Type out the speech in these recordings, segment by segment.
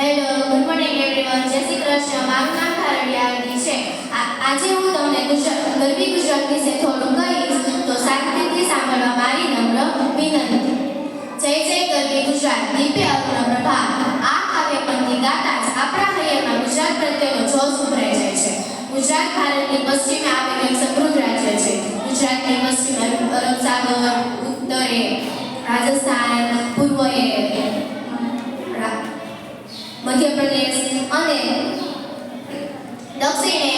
Hello, good morning everyone જય શ્રી કૃષ્ણ. મારું નામ ખારડિયાની છે. આજે હું તમને ગુજરાત ગરબી ગુજરાત વિશે થોડું કહીશ, તો શાંતિથી સાંભળવા મારી નમ્ર વિનંતી. જય જય ગરબી ગુજરાત. દિવ્ય અગ્ર પ્રભા. આ કાવ્ય પંક્તિ ગાતા જ આપણા હૈયામાં ગુજરાત પ્રત્યેનો જોશ ઉભરાઈ જાય છે. ગુજરાત ભારતની પશ્ચિમે આવેલું એક સમૃદ્ધ રાજ્ય છે. ગુજરાતની પશ્ચિમે અરબ સાગર, ઉત્તરે રાજસ્થાન, પૂર્વએ મધ્યપ્રદેશ અને દક્ષિણે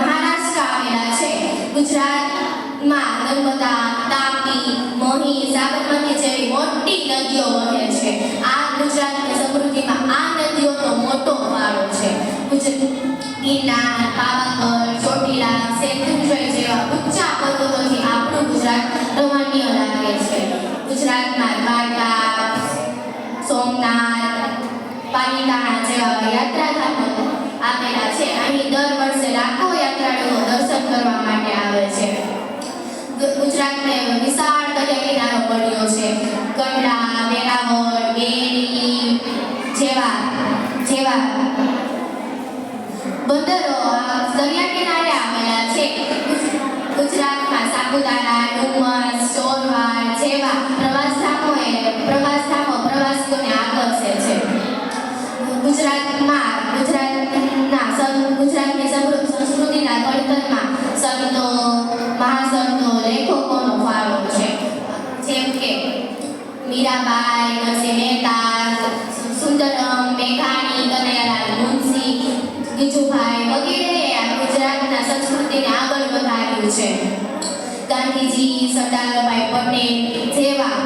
મહારાષ્ટ્ર આવેલા છે. ગુજરાતમાં નર્મદા, તાપી, મહી, સાબરમતી જેવી મોટી નદીઓ વહે છે. આ ગુજરાતની સમૃદ્ધિમાં આ નદીઓનો મોટો ફાળો છે. ગુજરાત ગિરનાર પાવાગઢ પાલિતાણા જેવા આપેલા છે. અહીં દર વર્ષે લાખો યાત્રાળુઓ દર્શન કરવા માટે આવે છે. ગુજરાતને વિશાળ દરિયા કિનારો મળ્યો છે. કંડલા વેરાવળ બેરી જેવા જેવા. બંદરો દરિયા કિનારે આવેલા છે. ગુજરાતમાં સાપુતારા, ડુમસ ચોરવાડ જેવા પ્રવાસધામોએ પ્રવાસધામો પ્રવાસીઓને આકર્ષે છે. ગુજરાતમાં મીરાબાઈ નરસિંહ મહેતા સુંદરમ મેઘાણી કનૈયાલાલ મુનશી ગીજુભાઈ વગેરે આ ગુજરાતના સંસ્કૃતિને આગળ વધાર્યું છે ગાંધીજી સરદારભાઈ પટેલ જેવા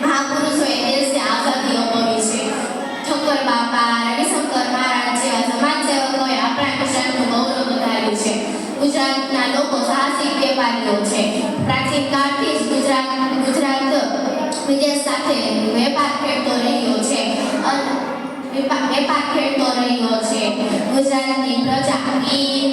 મહાપુરુષોએ દેશને આઝાદી અપાવી છે ઠક્કર બાપા રવિશંકર મહારાજ જેવા સમાજ સેવકોએ આપણા ગુજરાતનું ગૌરવ વધાર્યું છે ગુજરાતના લોકો સાહસિક વેપારીઓ છે પ્રાચીન કાળથી જ ગુજરાત ગુજરાત વિદેશ સાથે વેપાર ખેડતો રહ્યો છે. વેપાર ખેડતો રહ્યો છે. ગુજરાતની પ્રજા ઈન